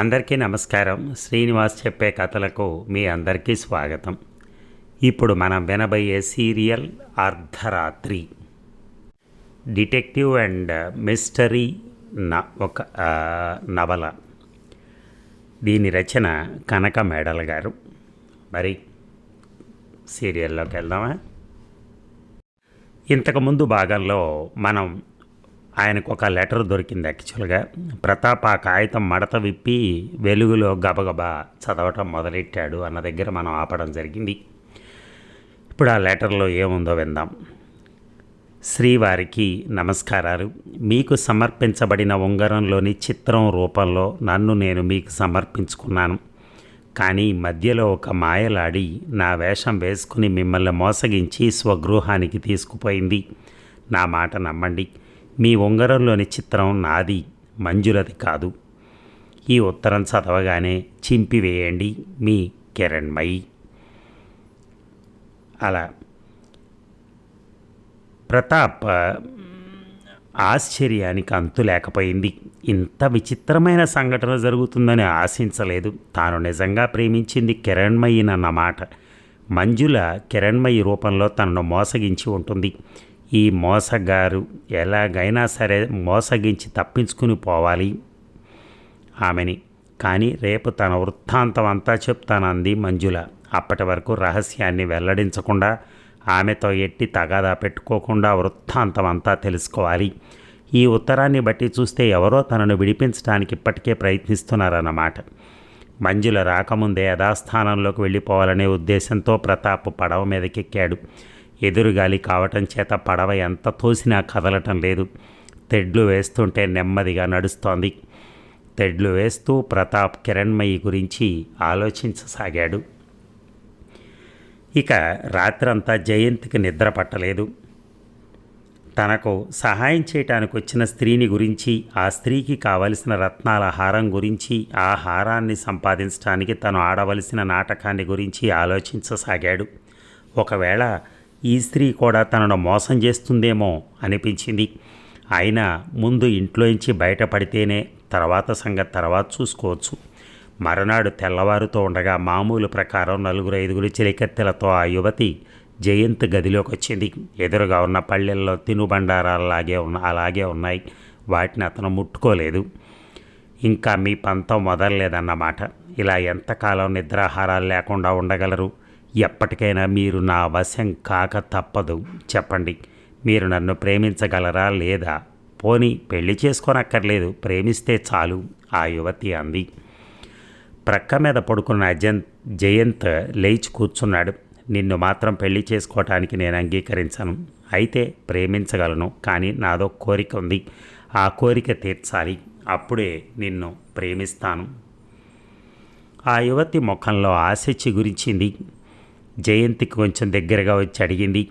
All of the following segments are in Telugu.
అందరికీ నమస్కారం. శ్రీనివాస్ చెప్పే కథలకు మీ అందరికీ స్వాగతం. ఇప్పుడు మనం వినబోయే సీరియల్ అర్ధరాత్రి. డిటెక్టివ్ అండ్ మిస్టరీ న ఒక నవల. దీని రచన కనక మేడల్ గారు. మరి సీరియల్లోకి వెళ్దామా? ఇంతకుముందు భాగంలో మనం ఆయనకు ఒక లెటర్ దొరికింది యాక్చువల్గా. ప్రతాప్ ఆ కాగితం మడత విప్పి వెలుగులో గబగబా చదవటం మొదలెట్టాడు అన్న దగ్గర మనం ఆపడం జరిగింది. ఇప్పుడు ఆ లెటర్లో ఏముందో విందాం. శ్రీవారికి నమస్కారాలు. మీకు సమర్పించబడిన ఉంగరంలోని చిత్రం రూపంలో నన్ను నేను మీకు సమర్పించుకున్నాను. కానీ మధ్యలో ఒక మాయలాడి నా వేషం వేసుకుని మిమ్మల్ని మోసగించి స్వగృహానికి తీసుకుపోయింది. నా మాట నమ్మండి. మీ ఉంగరంలోని చిత్రం నాది మంజులది కాదు. ఈ ఉత్తరం చదవగానే చింపివేయండి మీ కిరణ్మయి. అలా. ప్రతాప్ ఆశ్చర్యానికి అంతు లేకపోయింది. ఇంత విచిత్రమైన సంఘటన జరుగుతుందని ఆశించలేదు. తాను నిజంగా ప్రేమించింది కిరణ్మయినన్నమాట మంజుల కిరణ్మయి రూపంలో తనను మోసగించి ఉంటుంది. ఈ మోసగారు ఎలాగైనా సరే మోసగించి తప్పించుకుని పోవాలి. ఆమెని. కానీ రేపు తన వృత్తాంతం అంతా చెప్తానంది మంజుల. అప్పటి వరకు రహస్యాన్ని వెల్లడించకుండా ఆమెతో ఎట్టి తగాదా పెట్టుకోకుండా వృత్తాంతం అంతా తెలుసుకోవాలి. ఈ ఉత్తరాన్ని బట్టి చూస్తే ఎవరో తనను విడిపించడానికి ఇప్పటికే ప్రయత్నిస్తున్నారన్నమాట. మంజుల రాకముందే యథాస్థానంలోకి వెళ్ళిపోవాలనే ఉద్దేశంతో ప్రతాప్ పడవ మీదకెక్కాడు. ఎదురుగాలి కావటం చేత పడవ ఎంత తోసినా కదలటం లేదు. తెడ్లు వేస్తుంటే నెమ్మదిగా నడుస్తోంది. తెడ్లు వేస్తూ ప్రతాప్ కిరణ్మయి గురించి ఆలోచించసాగాడు. ఇక రాత్రంతా జయంత్కి నిద్ర పట్టలేదు. తనకు సహాయం చేయటానికి వచ్చిన స్త్రీని గురించి ఆ స్త్రీకి కావలసిన రత్నాల హారం గురించి ఆ హారాన్ని సంపాదించడానికి తను ఆడవలసిన నాటకాన్ని గురించి ఆలోచించసాగాడు. ఒకవేళ ఈ స్త్రీ కూడా తనను మోసం చేస్తుందేమో అనిపించింది. అయినా ముందు ఇంట్లోంచి బయటపడితేనే తర్వాత సంగతి తర్వాత చూసుకోవచ్చు. మరునాడు తెల్లవారుతో ఉండగా మామూలు ప్రకారం నలుగురు ఐదుగురు చిలికత్తెలతో ఆ యువతి జయంత్ గదిలోకి వచ్చింది ఎదురుగా ఉన్న పల్లెల్లో తినుబండారాలాగే ఉన్న అలాగే ఉన్నాయి. వాటిని అతను ముట్టుకోలేదు. ఇంకా మీ పంతం మొదలలేదన్నమాట ఇలా ఎంతకాలం నిద్రాహారాలు లేకుండా ఉండగలరు? ఎప్పటికైనా మీరు నా వశం కాక తప్పదు. చెప్పండి మీరు నన్ను ప్రేమించగలరా లేదా? పోని పెళ్ళి చేసుకోనక్కర్లేదు ప్రేమిస్తే చాలు ఆ యువతి అంది. ప్రక్క మీద పడుకున్న అజంత్ జయంత్ లేచి కూర్చున్నాడు. నిన్ను మాత్రం పెళ్ళి చేసుకోవటానికి నేను అంగీకరించను. అయితే ప్రేమించగలను కానీ నాదో కోరిక ఉంది. ఆ కోరిక తీర్చాలి. అప్పుడే నిన్ను ప్రేమిస్తాను. ఆ యువతి ముఖంలో ఆశ చిగురించింది. జయంతికి కొంచెం దగ్గరగా వచ్చి అడిగింది.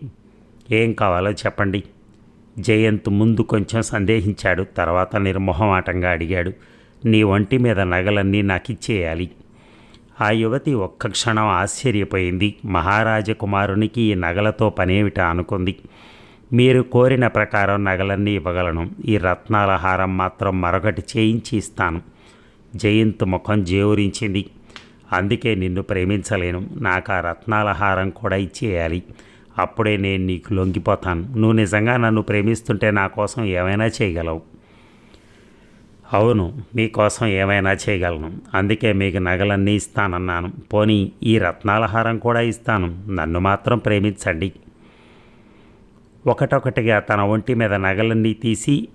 ఏం కావాలో చెప్పండి. జయంత్ ముందు కొంచెం సందేహించాడు. తర్వాత నిర్మోహమాటంగా అడిగాడు. నీ ఒంటి మీద నగలన్నీ నాకు ఇచ్చేయాలి ఆ యువతి ఒక్క క్షణం ఆశ్చర్యపోయింది. మహారాజకుమారునికి ఈ నగలతో పనేమిటా అనుకుంది. మీరు కోరిన ప్రకారం నగలన్నీ ఇవ్వగలను. ఈ రత్నాల హారం మాత్రం మరొకటి చేయించి ఇస్తాను. జయంత్ ముఖం జేవురించింది అందుకే నిన్ను ప్రేమించలేను. నాకు ఆ రత్నాల హారం కూడా ఇచ్చేయాలి. అప్పుడే నేను నీకు లొంగిపోతాను. నువ్వు నిజంగా నన్ను ప్రేమిస్తుంటే నా కోసం ఏమైనా చేయగలవు? అవును మీకోసం ఏమైనా చేయగలను. అందుకే మీకు నగలన్నీ ఇస్తానన్నాను. పోనీ ఈ రత్నాల హారం కూడా ఇస్తాను. నన్ను మాత్రం ప్రేమించండి. ఒకటొకటిగా తన ఒంటి మీద నగలన్నీ తీసి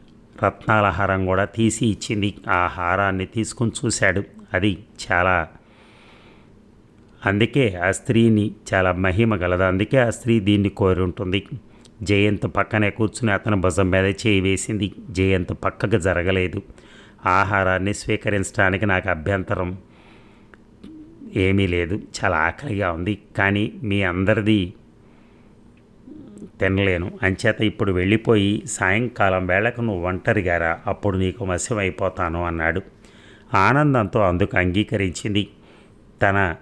రత్నాల హారం కూడా తీసి ఇచ్చింది. ఆ హారాన్ని తీసుకుని చూశాడు. అది చాలా అందుకే ఆ స్త్రీని చాలా మహిమ గలదు? అందుకే ఆ స్త్రీ దీన్ని కోరి ఉంటుంది జయంత్ పక్కనే కూర్చుని అతను భుజం మీద చేయి వేసింది. జయంత్ పక్కకు జరగలేదు. ఆహారాన్ని స్వీకరించడానికి నాకు అభ్యంతరం ఏమీ లేదు. చాలా ఆకలిగా ఉంది. కానీ మీ అందరిది తినలేను. అంచేత ఇప్పుడు వెళ్ళిపోయి సాయంకాలం వేళకు నువ్వు ఒంటరిగారా? అప్పుడు నీకు మస్యమైపోతాను అన్నాడు. ఆనందంతో అందుకు అంగీకరించింది. తన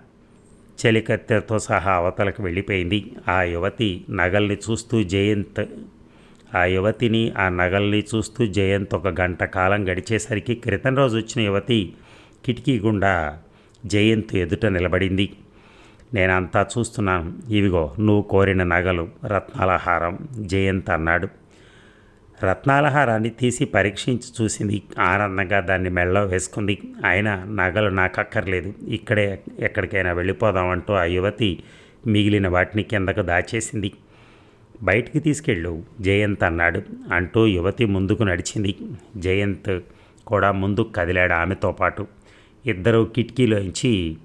చెలికత్తెతో సహా అవతలకు వెళ్ళిపోయింది. ఆ యువతి నగల్ని చూస్తూ జయంత్ ఆ యువతిని ఆ నగల్ని చూస్తూ జయంత్ ఒక గంట కాలం గడిచేసరికి క్రితం రోజు వచ్చిన యువతి కిటికీ గుండా జయంత్ ఎదుట నిలబడింది. నేనంతా చూస్తున్నాను. ఇవిగో నువ్వు కోరిన నగలు రత్నాల హారం జయంత్ అన్నాడు. రత్నాలహారాన్ని తీసి పరీక్షించి చూసింది. ఆనందంగా దాన్ని మెళ్ళలో వేసుకుంది. అయినా నగలు నాకు అక్కర్లేదు ఇక్కడే ఎక్కడికైనా వెళ్ళిపోదామంటూ ఆ యువతి మిగిలిన వాటిని కిందకు దాచేసింది. బయటికి తీసుకెళ్ళు జయంత్ అన్నాడు అంటూ యువతి ముందుకు నడిచింది. జయంత్ కూడా ముందుకు కదిలాడు ఆమెతో పాటు. ఇద్దరు కిటికీలోంచి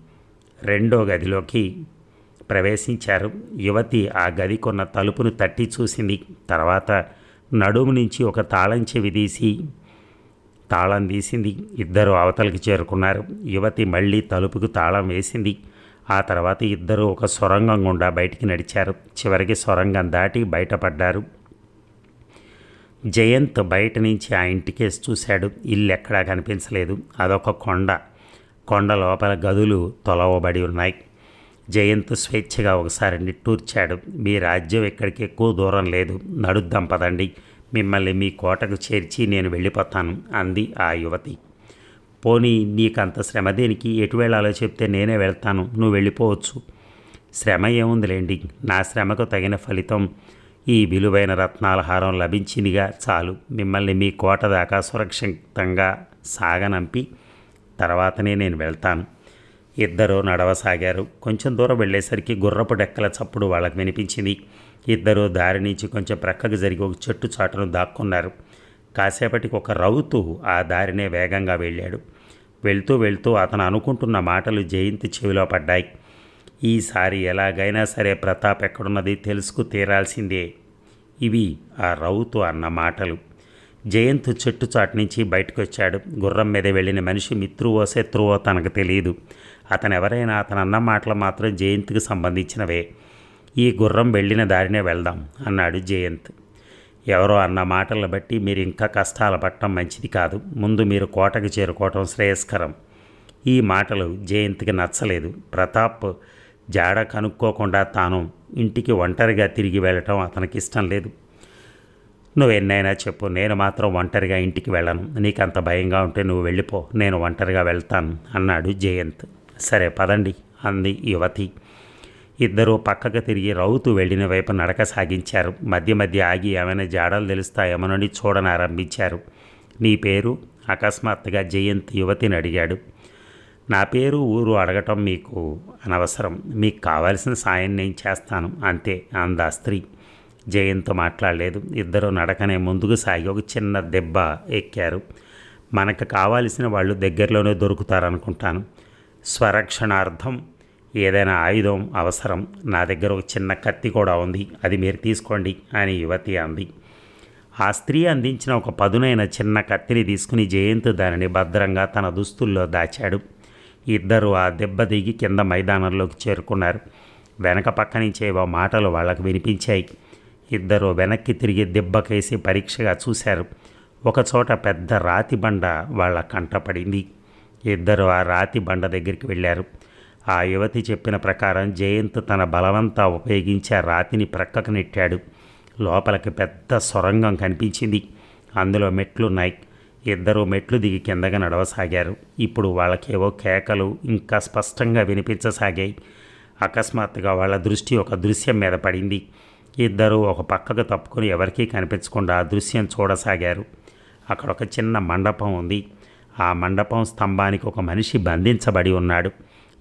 రెండో గదిలోకి ప్రవేశించారు. యువతి ఆ గదికున్న తలుపును తట్టి చూసింది. తర్వాత నడుము నుంచి ఒక తాళం చెవి తీసి తాళం తీసింది. ఇద్దరు అవతలికి చేరుకున్నారు. యువతి మళ్ళీ తలుపుకు తాళం వేసింది. ఆ తర్వాత ఇద్దరు ఒక సొరంగం గుండా బయటికి నడిచారు. చివరికి సొరంగం దాటి బయటపడ్డారు. జయంత్ బయట నుంచి ఆ ఇంటికేసి చూశాడు. ఇల్లు ఎక్కడా కనిపించలేదు. అదొక కొండ. కొండ లోపల గదులు తొలవబడి ఉన్నాయి. జయంత్ స్వేచ్ఛగా ఒకసారి నిట్టూర్చాడు మీ రాజ్యం ఎక్కడికి ఎక్కువ దూరం లేదు. నడుద్దాం పదండి. మిమ్మల్ని మీ కోటకు చేర్చి నేను వెళ్ళిపోతాను అంది ఆ యువతి. పోనీ నీకంత శ్రమ దేనికి? ఎటు వెళ్ళాలో చెప్తే నేనే వెళ్తాను. నువ్వు వెళ్ళిపోవచ్చు. శ్రమ ఏముందిలేండి? నా శ్రమకు తగిన ఫలితం ఈ విలువైన రత్నాల హారం లభించిందిగా చాలు. మిమ్మల్ని మీ కోట దాకా సురక్షితంగా సాగనంపి తర్వాతనే నేను వెళ్తాను. ఇద్దరూ నడవసాగారు. కొంచెం దూరం వెళ్ళేసరికి గుర్రపు డెక్కల చప్పుడు వాళ్ళకు వినిపించింది. ఇద్దరు దారి నుంచి కొంచెం ప్రక్కకు జరిగి ఒక చెట్టు చాటును దాక్కున్నారు. కాసేపటికి ఒక రౌతు ఆ దారినే వేగంగా వెళ్ళాడు. వెళ్తూ వెళ్తూ అతను అనుకుంటున్న మాటలు జయంతి చెవిలో పడ్డాయి. ఈసారి ఎలాగైనా సరే ప్రతాప్ ఎక్కడున్నది తెలుసుకు తీరాల్సిందే. ఇవి ఆ రౌతు అన్న మాటలు. జయంత్ చెట్టు చాటు నుంచి బయటకు వచ్చాడు గుర్రం మీద వెళ్ళిన మనిషి మిత్రువో శత్రువో తనకు తెలియదు. అతను ఎవరైనా అతను అన్న మాటలు మాత్రం జయంత్కి సంబంధించినవే. ఈ గుర్రం వెళ్ళిన దారినే వెళ్దాం అన్నాడు జయంత్. ఎవరో అన్న మాటలను బట్టి మీరు ఇంకా కష్టాలు పట్టడం మంచిది కాదు. ముందు మీరు కోటకు చేరుకోవటం శ్రేయస్కరం. ఈ మాటలు జయంత్కి నచ్చలేదు. ప్రతాప్ జాడ కనుక్కోకుండా తాను ఇంటికి ఒంటరిగా తిరిగి వెళ్ళటం అతనికి ఇష్టం లేదు. నువ్వు ఎన్నైనా చెప్పు నేను మాత్రం ఒంటరిగా ఇంటికి వెళ్ళను. నీకు అంత భయంగా ఉంటే నువ్వు వెళ్ళిపో నేను ఒంటరిగా వెళ్తాను అన్నాడు జయంత్. సరే పదండి అంది యువతి. ఇద్దరూ పక్కకు తిరిగి రౌతు వెళ్ళిన వైపు నడక సాగించారు. మధ్య మధ్య ఆగి ఏమైనా జాడలు తెలుస్తాయేమోనని చూడనారంభించారు. నీ పేరు? అకస్మాత్తుగా జయంత్ యువతిని అడిగాడు. నా పేరు ఊరు అడగటం మీకు అనవసరం. మీకు కావాల్సిన సాయం నేను చేస్తాను అంతే అందా స్త్రీ. జయంత్ మాట్లాడలేదు. ఇద్దరు నడకనే ముందుకు సాగి ఒక చిన్న దెబ్బ ఎక్కారు. మనకు కావాల్సిన వాళ్ళు దగ్గరలోనే దొరుకుతారనుకుంటాను. స్వరక్షణార్థం ఏదైనా ఆయుధం అవసరం నా దగ్గర ఒక చిన్న కత్తి కూడా ఉంది అది మీరు తీసుకోండి అని యువతి అంది. ఆ స్త్రీ అందించిన ఒక పదునైన చిన్న కత్తిని తీసుకుని జయంత్ దానిని భద్రంగా తన దుస్తుల్లో దాచాడు. ఇద్దరు ఆ దెబ్బ దిగి కింద మైదానంలోకి చేరుకున్నారు. వెనక పక్క నుంచి మాటలు వాళ్ళకు వినిపించాయి. ఇద్దరు వెనక్కి తిరిగి దెబ్బకేసి పరీక్షగా చూశారు. ఒకచోట పెద్ద రాతి బండ వాళ్ళ కంటపడింది ఇద్దరు ఆ రాతి బండ దగ్గరికి వెళ్ళారు. ఆ యువతి చెప్పిన ప్రకారం జయంత్ తన బలవంతా ఉపయోగించి ఆ రాతిని ప్రక్కకు నెట్టాడు. లోపలికి పెద్ద సొరంగం కనిపించింది. అందులో మెట్లున్నాయి. ఇద్దరు మెట్లు దిగి కిందగా నడవసాగారు. ఇప్పుడు వాళ్ళకేవో కేకలు ఇంకా స్పష్టంగా వినిపించసాగాయి. అకస్మాత్తుగా వాళ్ళ దృష్టి ఒక దృశ్యం మీద పడింది. ఇద్దరు ఒక పక్కకు తప్పుకొని ఎవరికీ కనిపించకుండా ఆ దృశ్యం చూడసాగారు. అక్కడ ఒక చిన్న మండపం ఉంది. ఆ మండపం స్తంభానికి ఒక మనిషి బంధించబడి ఉన్నాడు.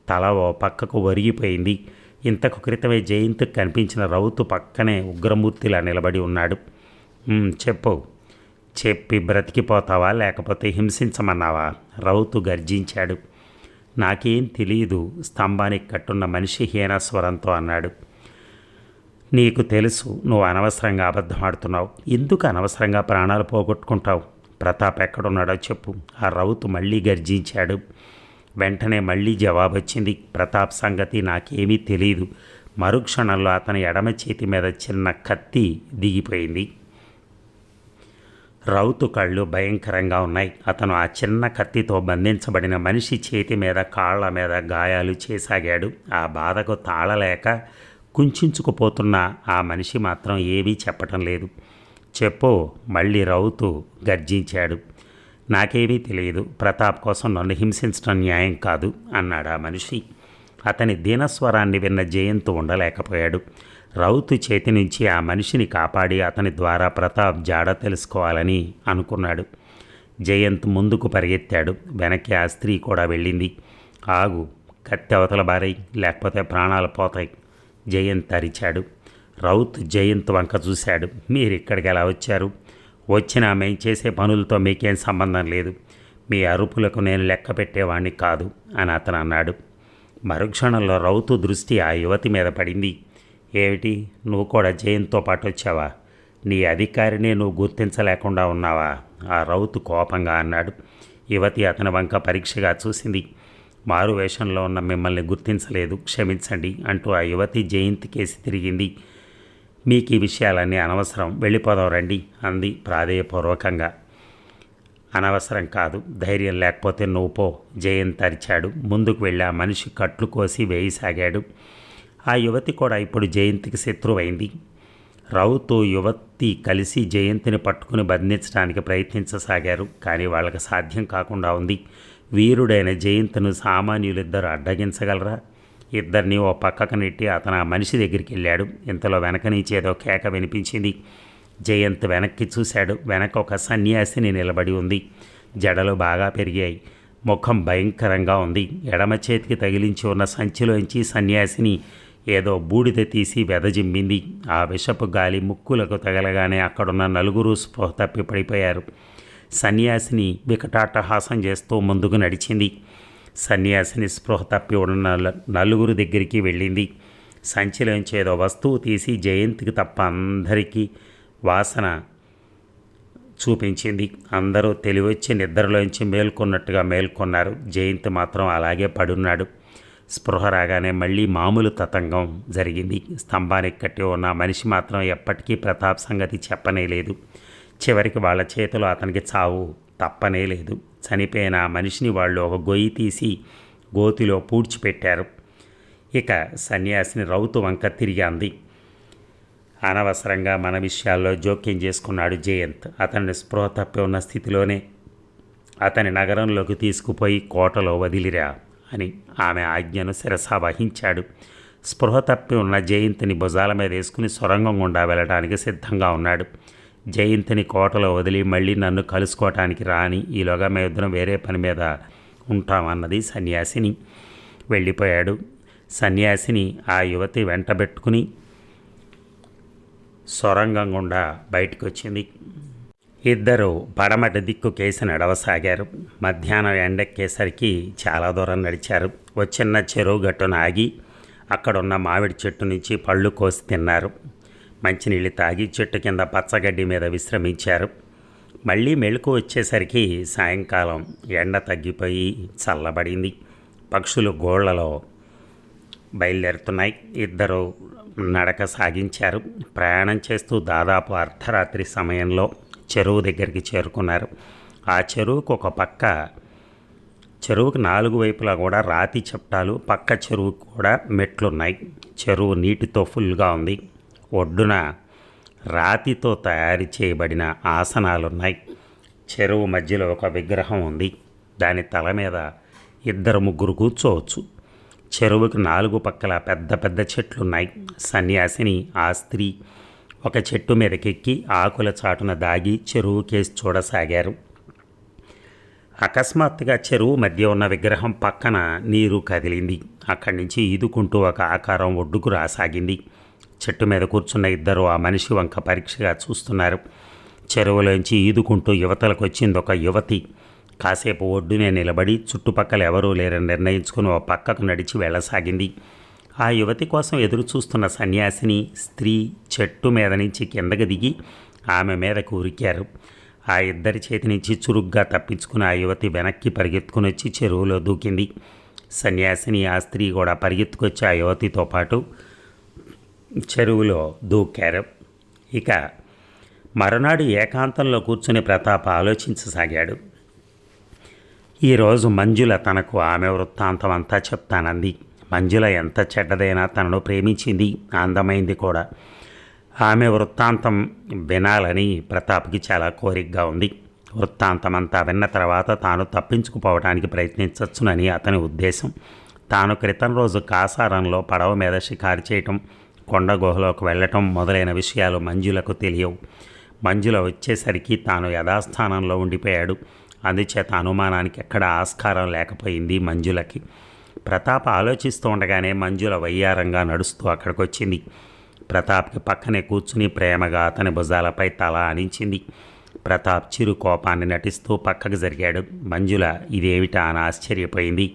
తల ఓ పక్కకు ఒరిగిపోయింది. ఇంతకు క్రితమే జయంత్ కనిపించిన రౌతు పక్కనే ఉగ్రమూర్తిలా నిలబడి ఉన్నాడు. చెప్పు. చెప్పి బ్రతికిపోతావా? లేకపోతే హింసించమన్నావా? రౌతు గర్జించాడు. నాకేం తెలియదు స్తంభానికి కట్టున్న మనిషి హీనస్వరంతో అన్నాడు. నీకు తెలుసు. నువ్వు అనవసరంగా అబద్ధం ఆడుతున్నావు. ఎందుకు అనవసరంగా ప్రాణాలు పోగొట్టుకుంటావు? ప్రతాప్ ఎక్కడున్నాడో చెప్పు. ఆ రౌతు మళ్ళీ గర్జించాడు. వెంటనే మళ్ళీ జవాబు వచ్చింది ప్రతాప్ సంగతి నాకేమీ తెలియదు మరుక్షణంలో అతని ఎడమ చేతి మీద చిన్న కత్తి దిగిపోయింది. రౌతు కళ్ళు భయంకరంగా ఉన్నాయి. అతను ఆ చిన్న కత్తితో బంధించబడిన మనిషి చేతి మీద కాళ్ళ మీద గాయాలు చేసాగాడు. ఆ బాధకు తాళలేక కుంచుకుపోతున్న ఆ మనిషి మాత్రం ఏమీ చెప్పటం లేదు. చెప్పు మళ్ళీ రౌతు గర్జించాడు. నాకేమీ తెలియదు ప్రతాప్ కోసం నన్ను హింసించడం న్యాయం కాదు అన్నాడు ఆ మనిషి. అతని దీనస్వరాన్ని విన్న జయంత్ ఉండలేకపోయాడు. రౌతు చేతి నుంచి ఆ మనిషిని కాపాడి అతని ద్వారా ప్రతాప్ జాడ తెలుసుకోవాలని అనుకున్నాడు. జయంత్ ముందుకు పరిగెత్తాడు. వెనక్కి ఆ స్త్రీ కూడా వెళ్ళింది. ఆగు కత్తి అవతల బారై లేకపోతే ప్రాణాలు పోతాయి జయంత్ అరిచాడు. రౌత్ జయంత్ వంక చూశాడు. మీరు ఇక్కడికి ఎలా వచ్చారు? వచ్చినా మేము చేసే పనులతో మీకేం సంబంధం లేదు. మీ అరుపులకు నేను లెక్క పెట్టేవాణ్ణి కాదు అని అతను అన్నాడు. మరుక్షణంలో రౌతు దృష్టి ఆ యువతి మీద పడింది. ఏమిటి? నువ్వు కూడా జయంత్తో పాటు వచ్చావా? నీ అధికారిని నువ్వు గుర్తించలేకుండా ఉన్నావా? ఆ రౌతు కోపంగా అన్నాడు. యువతి అతని వంక పరీక్షగా చూసింది. మారు వేషంలో ఉన్న మిమ్మల్ని గుర్తించలేదు. క్షమించండి అంటూ ఆ యువతి జయంతి కేసి తిరిగింది. మీకు ఈ విషయాలన్నీ అనవసరం. వెళ్ళిపోదాం రండి అంది ప్రాధేయపూర్వకంగా. అనవసరం కాదు ధైర్యం లేకపోతే నువ్వు పో. జయంత్ అరిచాడు ముందుకు వెళ్ళి ఆ మనిషి కట్లు కోసి వేయసాగాడు. ఆ యువతి కూడా ఇప్పుడు జయంతికి శత్రువైంది. రౌతు యువతి కలిసి జయంతిని పట్టుకుని బంధించడానికి ప్రయత్నించసాగారు. కానీ వాళ్ళకి సాధ్యం కాకుండా ఉంది. వీరుడైన జయంత్ను సామాన్యులిద్దరు అడ్డగించగలరా? ఇద్దరిని ఓ పక్కకు నెట్టి అతను ఆ మనిషి దగ్గరికి వెళ్ళాడు. ఇంతలో వెనక నుంచి ఏదో కేక వినిపించింది. జయంత్ వెనక్కి చూశాడు. వెనక ఒక సన్యాసిని నిలబడి ఉంది. జడలు బాగా పెరిగాయి. ముఖం భయంకరంగా ఉంది. ఎడమ చేతికి తగిలించి ఉన్న సంచిలోంచి సన్యాసిని ఏదో బూడిద తీసి వెదజిమ్మింది. ఆ విషపు గాలి ముక్కులకు తగలగానే అక్కడున్న నలుగురు స్పృహ తప్పి పడిపోయారు. సన్యాసిని వికటాట్టహాసం చేస్తూ ముందుకు నడిచింది. సన్యాసిని స్పృహ తప్పి ఉన్న నలుగురు దగ్గరికి వెళ్ళింది. సంచిలోంచి ఏదో వస్తువు తీసి జయంతికి తప్ప అందరికీ వాసన చూపించింది. అందరూ తెలివొచ్చి నిద్రలోంచి మేల్కొన్నట్టుగా మేల్కొన్నారు. జయంతి మాత్రం అలాగే పడున్నాడు. స్పృహ రాగానే మళ్ళీ మామూలు తతంగం జరిగింది. స్తంభానికి కట్టి ఉన్న మనిషి మాత్రం ఎప్పటికీ ప్రతాప్ సంగతి చెప్పనే లేదు. చివరికి వాళ్ళ చేతిలో అతనికి చావు తప్పనే లేదు. చనిపోయిన ఆ మనిషిని వాళ్ళు ఒక గొయ్యి తీసి గోతిలో పూడ్చిపెట్టారు. ఇక సన్యాసిని రౌతు వంక తిరిగి అంది అనవసరంగా మన విషయాల్లో జోక్యం చేసుకున్నాడు జయంత్. అతన్ని స్పృహ తప్పి ఉన్న స్థితిలోనే అతని నగరంలోకి తీసుకుపోయి కోటలో వదిలిరా అని ఆమె ఆజ్ఞను శిరసా వహించాడు. స్పృహ తప్పి ఉన్న జయంతిని భుజాల మీద వేసుకుని సొరంగం గుండా వెళ్ళడానికి సిద్ధంగా ఉన్నాడు. జయంతిని కోటలో వదిలి మళ్ళీ నన్ను కలుసుకోవటానికి రాని ఈలోగా మేమిద్దరం వేరే పని మీద ఉంటామన్నది సన్యాసిని వెళ్ళిపోయాడు. సన్యాసిని ఆ యువతి వెంటబెట్టుకుని సొరంగం గుండా బయటకు వచ్చింది ఇద్దరు పడమటి దిక్కు కేసి నడవసాగారు. మధ్యాహ్నం ఎండెక్కేసరికి చాలా దూరం నడిచారు. వచ్చిన చెరువు గట్టున ఆగి అక్కడున్న మామిడి చెట్టు నుంచి పళ్ళు కోసి తిన్నారు. మంచినీళ్ళు తాగి చెట్టు కింద పచ్చగడ్డి మీద విశ్రమించారు. మళ్ళీ మెళుకు వచ్చేసరికి సాయంకాలం ఎండ తగ్గిపోయి చల్లబడింది. పక్షులు గోళ్ళలో బయలుదేరుతున్నాయి. ఇద్దరు నడక సాగించారు. ప్రయాణం చేస్తూ దాదాపు అర్ధరాత్రి సమయంలో చెరువు దగ్గరికి చేరుకున్నారు. ఆ చెరువుకు ఒక పక్క చెరువుకు నాలుగు వైపులా కూడా రాతి చెప్టాలు పక్క చెరువుకు కూడా మెట్లున్నాయి. చెరువు నీటితో ఫుల్గా ఉంది. ఒడ్డున రాతితో తయారు చేయబడిన ఆసనాలున్నాయి. చెరువు మధ్యలో ఒక విగ్రహం ఉంది. దాని తల మీద ఇద్దరు ముగ్గురు కూర్చోవచ్చు. చెరువుకు నాలుగు పక్కల పెద్ద పెద్ద చెట్లున్నాయి. సన్యాసిని ఆ స్త్రీ ఒక చెట్టు మీదకెక్కి ఆకుల చాటున దాగి చెరువు కేసి చూడసాగారు. అకస్మాత్తుగా చెరువు మధ్య ఉన్న విగ్రహం పక్కన నీరు కదిలింది. అక్కడి నుంచి ఈదుకుంటూ ఒక ఆకారం ఒడ్డుకు రాసాగింది. చెట్టు మీద కూర్చున్న ఇద్దరు ఆ మనిషి వంక పరీక్షగా చూస్తున్నారు. చెరువులోంచి ఈదుకుంటూ యువతలకు వచ్చింది ఒక యువతి. కాసేపు ఒడ్డునే నిలబడి చుట్టుపక్కల ఎవరూ లేరని నిర్ణయించుకుని ఓ పక్కకు నడిచి వెళ్ళసాగింది. ఆ యువతి కోసం ఎదురు చూస్తున్న సన్యాసిని స్త్రీ చెట్టు మీద నుంచి కిందకి దిగి ఆమె మీదకు ఉరికారు. ఆ ఇద్దరి చేతి నుంచి చురుగ్గా తప్పించుకుని ఆ యువతి వెనక్కి పరిగెత్తుకుని వచ్చి చెరువులో దూకింది. సన్యాసిని ఆ స్త్రీ కూడా పరిగెత్తుకొచ్చి ఆ యువతితో పాటు చెరువులో దూకారు. ఇక మరునాడు ఏకాంతంలో కూర్చుని ప్రతాప ఆలోచించసాగాడు. ఈరోజు మంజుల తనకు ఆమె వృత్తాంతం అంతా చెప్తానంది. మంజుల ఎంత చెడ్డదైనా తనను ప్రేమించింది అందమైంది కూడా. ఆమె వృత్తాంతం వినాలని ప్రతాప్కి చాలా కోరికగా ఉంది. వృత్తాంతం అంతా విన్న తర్వాత తాను తప్పించుకుపోవడానికి ప్రయత్నించవచ్చునని అతని ఉద్దేశం. తాను క్రితం రోజు కాసారంలో పడవ మీద షికారు చేయటం కొండ గుహలోకి వెళ్ళటం మొదలైన విషయాలు మంజులకు తెలియవు. మంజుల వచ్చేసరికి తాను యథాస్థానంలో ఉండిపోయాడు. అందుచేత అనుమానానికి ఎక్కడ ఆస్కారం లేకపోయింది మంజులకి. ప్రతాప్ ఆలోచిస్తూ ఉండగానే మంజుల వయ్యారంగా నడుస్తూ అక్కడికి వచ్చింది ప్రతాప్కి పక్కనే కూర్చుని ప్రేమగా అతని భుజాలపై తల ఆనించింది ప్రతాప్ చిరు కోపాన్ని నటిస్తూ పక్కకు జరిగాడు. మంజుల ఇదేమిటా? అని ఆశ్చర్యపోయింది.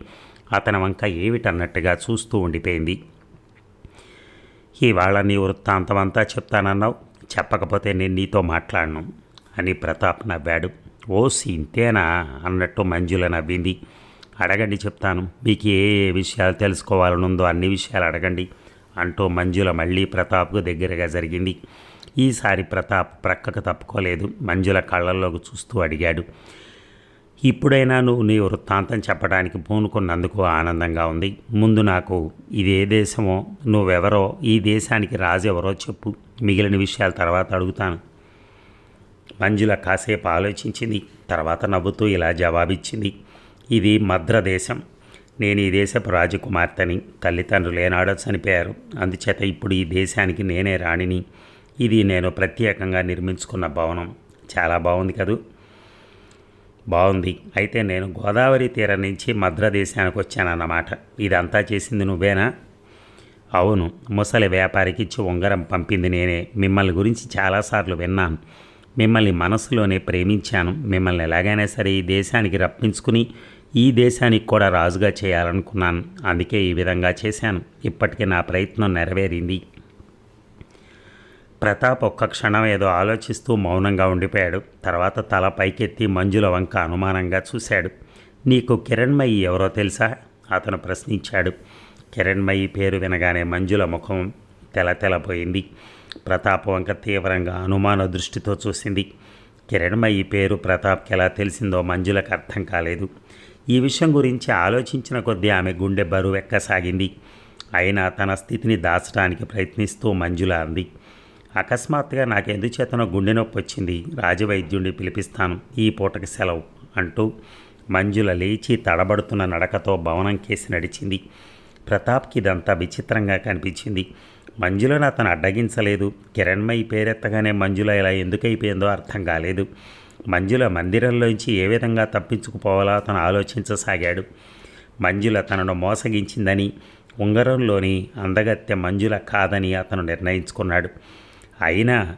అతని వంక ఏమిటన్నట్టుగా చూస్తూ ఉండిపోయింది. ఇవాళ నీ వృత్తాంతం అంతా చెప్తానన్నావు. చెప్పకపోతే నేను నీతో మాట్లాడను అని ప్రతాప్ నవ్వాడు. ఓ ఇంతేనా అన్నట్టు మంజుల నవ్వింది. అడగండి చెప్తాను మీకు ఏ ఏ విషయాలు తెలుసుకోవాలనుందో అన్ని విషయాలు అడగండి అంటూ మంజుల మళ్ళీ ప్రతాప్కు దగ్గరగా జరిగింది. ఈసారి ప్రతాప్ ప్రక్కకు తప్పుకోలేదు. మంజుల కళ్ళల్లోకి చూస్తూ అడిగాడు. ఇప్పుడైనా నువ్వు నీ వృత్తాంతం చెప్పడానికి పూనుకున్నందుకు ఆనందంగా ఉంది. ముందు నాకు ఇదే దేశమో నువ్వెవరో ఈ దేశానికి రాజు ఎవరో చెప్పు. మిగిలిన విషయాల తర్వాత అడుగుతాను. మంజుల కాసేపు ఆలోచించింది. తర్వాత నవ్వుతూ ఇలా జవాబిచ్చింది. ఇది మద్ర దేశం. నేను ఈ దేశపు రాజకుమార్తెని తల్లిదండ్రులు ఏనాడో చనిపోయారు. అందుచేత ఇప్పుడు ఈ దేశానికి నేనే రాణిని. ఇది నేను ప్రత్యేకంగా నిర్మించుకున్న భవనం. చాలా బాగుంది కదూ? బాగుంది. అయితే నేను గోదావరి తీరం నుంచి మద్రదేశానికి వచ్చానన్నమాట. ఇదంతా చేసింది నువ్వేనా? అవును. ముసలి వ్యాపారికి ఇచ్చి ఉంగరం పంపింది నేనే. మిమ్మల్ని గురించి చాలాసార్లు విన్నాను. మిమ్మల్ని మనసులోనే ప్రేమించాను. మిమ్మల్ని ఎలాగైనా సరే ఈ దేశానికి రప్పించుకుని ఈ దేశానికి కూడా రాజుగా చేయాలనుకున్నాను. అందుకే ఈ విధంగా చేశాను. ఇప్పటికీ నా ప్రయత్నం నెరవేరింది. ప్రతాప్ ఒక్క క్షణం ఏదో ఆలోచిస్తూ మౌనంగా ఉండిపోయాడు. తర్వాత తల పైకెత్తి మంజుల వంక అనుమానంగా చూశాడు. నీకు కిరణ్మయి ఎవరో తెలుసా? అతను ప్రశ్నించాడు. కిరణ్మయి పేరు వినగానే మంజుల ముఖం తెలతెలపోయింది ప్రతాప్ వంక తీవ్రంగా అనుమాన దృష్టితో చూసింది. కిరణ్మయి పేరు ప్రతాప్కి ఎలా తెలిసిందో మంజులకు అర్థం కాలేదు. ఈ విషయం గురించి ఆలోచించిన కొద్దీ ఆమె గుండె బరువెక్కసాగింది అయినా తన స్థితిని దాచడానికి ప్రయత్నిస్తూ మంజుల అంది. అకస్మాత్తుగా నాకెందుచేతనో గుండె నొప్పి వచ్చింది. రాజవైద్యుడిని పిలిపిస్తాను. ఈ పూటకి సెలవు అంటూ మంజుల లేచి తడబడుతున్న నడకతో భవనం కేసి నడిచింది. ప్రతాప్కి ఇదంతా విచిత్రంగా కనిపించింది. మంజులను అతను అడ్డగించలేదు. కిరణ్మయి పేరెత్తగానే మంజుల ఇలా ఎందుకైపోయిందో అర్థం కాలేదు. మంజుల మందిరంలోంచి ఏ విధంగా తప్పించుకుపోవాలో అతను ఆలోచించసాగాడు. మంజుల తనను మోసగించిందని ఉంగరంలోని అందగత్తె మంజుల కాదని అతను నిర్ణయించుకున్నాడు. అయినా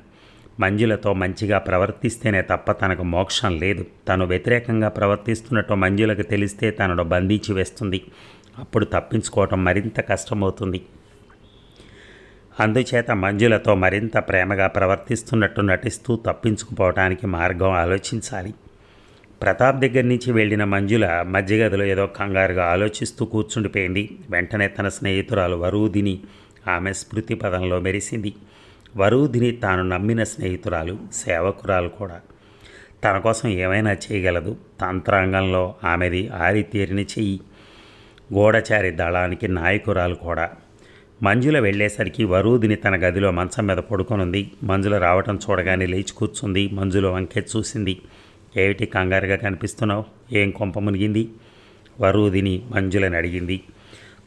మంజులతో మంచిగా ప్రవర్తిస్తేనే తప్ప తనకు మోక్షం లేదు. తను వ్యతిరేకంగా ప్రవర్తిస్తున్నట్టు మంజులకు తెలిస్తే తనను బంధించి వేస్తుంది. అప్పుడు తప్పించుకోవటం మరింత కష్టమవుతుంది. అందుచేత మంజులతో మరింత ప్రేమగా ప్రవర్తిస్తున్నట్టు నటిస్తూ తప్పించుకుపోవటానికి మార్గం ఆలోచించాలి. ప్రతాప్ దగ్గర నుంచి వెళ్ళిన మంజుల మధ్యగదిలో ఏదో కంగారుగా ఆలోచిస్తూ కూర్చుండిపోయింది. వెంటనే తన స్నేహితురాలు వరూదిని ఆమె స్మృతి పదంలో మెరిసింది. వరూదిని తాను నమ్మిన స్నేహితురాలు సేవకురాలు కూడా. తన కోసం ఏమైనా చేయగలదు. తంత్రాంగంలో ఆమెది ఆరితేరిని చెయ్యి. గూఢచారి దళానికి నాయకురాలు కూడా. మంజుల వెళ్ళేసరికి వరూదిని తన గదిలో మంచం మీద పడుకొనుంది. మంజుల రావటం చూడగానే లేచి కూర్చుంది. మంజుల వంకె చూసింది. ఏమిటి కంగారుగా కనిపిస్తున్నావు? ఏం కొంప మునిగింది? వరూదిని మంజులని అడిగింది.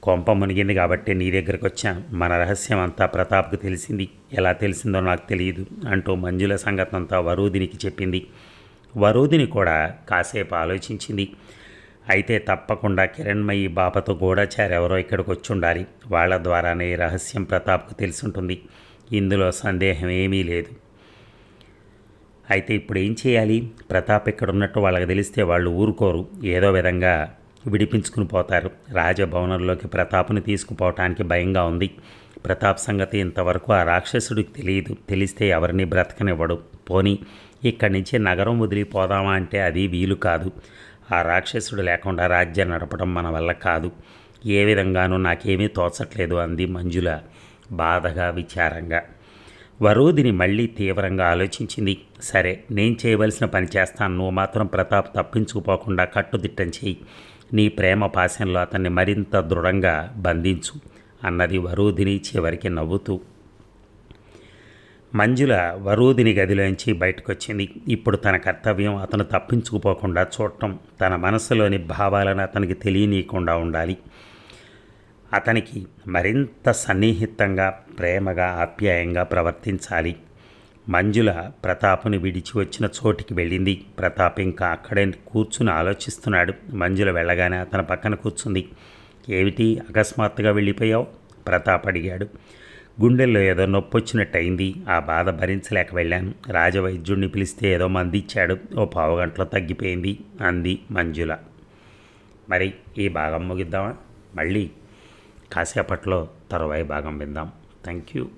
కొంప మునిగింది కాబట్టి నీ దగ్గరకు వచ్చాను. మన రహస్యం అంతా ప్రతాప్కు తెలిసింది. ఎలా తెలిసిందో నాకు తెలియదు అంటూ మంజుల సంగతంతా వరూదినికి చెప్పింది. వరూదిని కూడా కాసేపు ఆలోచించింది. అయితే తప్పకుండా కిరణ్మయి బాపతో గూఢచారెవరో ఇక్కడికి వచ్చి ఉండాలి వాళ్ళ ద్వారానే రహస్యం ప్రతాప్కు తెలుసుంటుంది. ఇందులో సందేహం ఏమీ లేదు. అయితే ఇప్పుడు ఏం చేయాలి? ప్రతాప్ ఇక్కడ ఉన్నట్టు వాళ్ళకి తెలిస్తే వాళ్ళు ఊరుకోరు. ఏదో విధంగా విడిపించుకుని పోతారు. రాజభవనంలోకి ప్రతాప్ని తీసుకుపోవటానికి భయంగా ఉంది. ప్రతాప్ సంగతి ఇంతవరకు ఆ రాక్షసుడికి తెలియదు. తెలిస్తే ఎవరిని బ్రతకనివ్వడు. పోని ఇక్కడి నుంచి నగరం వదిలిపోదామా అంటే అది వీలు కాదు. ఆ రాక్షసుడు లేకుండా రాజ్యం నడపడం మన వల్ల కాదు. ఏ విధంగానూ నాకేమీ తోచట్లేదు అంది మంజుల బాధగా విచారంగా. వరూదిని మళ్ళీ తీవ్రంగా ఆలోచించింది. సరే నేను చేయవలసిన పని చేస్తాను. నువ్వు మాత్రం ప్రతాప్ తప్పించుకుపోకుండా కట్టుదిట్టం చేయి. నీ ప్రేమ పాశంలో అతన్ని మరింత దృఢంగా బంధించు అన్నది వరూదిని చివరికి నవ్వుతూ. మంజుల వరూధిని గదిలోంచి బయటకొచ్చింది. ఇప్పుడు తన కర్తవ్యం అతను తప్పించుకుపోకుండా చూడటం తన మనసులోని భావాలను అతనికి తెలియనీయకుండా ఉండాలి. అతనికి మరింత సన్నిహితంగా ప్రేమగా ఆప్యాయంగా ప్రవర్తించాలి. మంజుల ప్రతాపుని విడిచి వచ్చిన చోటికి వెళ్ళింది. ప్రతాప్ ఇంకా అక్కడే కూర్చుని ఆలోచిస్తున్నాడు. మంజుల వెళ్ళగానే తన పక్కన కూర్చుంది. ఏమిటి అకస్మాత్తుగా వెళ్ళిపోయావు? ప్రతాప్ అడిగాడు. గుండెల్లో ఏదో నొప్పి వచ్చినట్టయింది ఆ బాధ భరించలేక వెళ్ళాను. రాజవైద్యుడిని పిలిస్తే ఏదో మంది ఇచ్చాడు ఓ పావు గంటలో తగ్గిపోయింది అంది మంజుల. మరి ఈ భాగం ముగిద్దామా? మళ్ళీ కాసేపట్లో తర్వాయి భాగం విందాం. Thank you